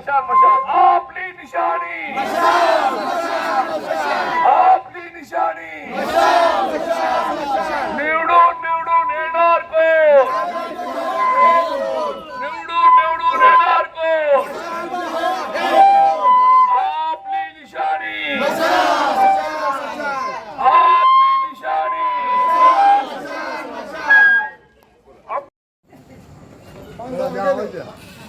मशाल मशाल. आपली निशाणी. आपली निशाणी. निवडून निवडून येणार कोण? निवडून निवडून येणार कोण? आपली निशाणी. आपली निशाणी. उमेदवार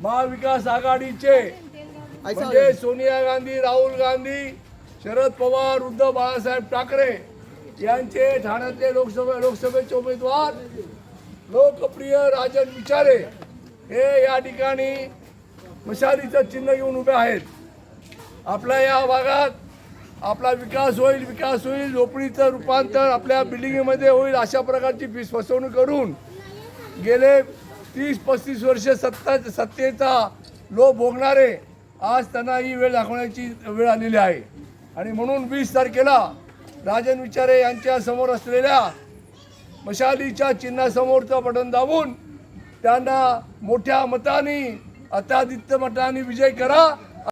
महाविकास आघाडीचे म्हणजे सोनिया गांधी राहुल गांधी शरद पवार उद्धव बाळासाहेब ठाकरे. यांचे ठाण्यातले लोकसभा लोकसभेचे उमेदवार लोकप्रिय राजन विचारे हे या ठिकाणी मशालीचं चिन्ह घेऊन उभे आहेत. आपल्या या भागात आपला विकास होईल विकास होईल झोपडीचं रूपांतर आपल्या बिल्डिंगमध्ये होईल अशा प्रकारची फीस फसवणूक करून गेले तीस पस्तीस वर्ष सत्ता सत्तेचा लोभ भोगणारे आज त्यांना ही वेळ दाखवण्याची वेळ आलेली आहे. आणि म्हणून वीस तारखेला राजन विचारे यांच्या समोर असलेल्या मशालीच्या चिन्हासमोरचं बटन दाबून त्यांना मोठ्या मताने अत्यादित्य मताने विजय करा.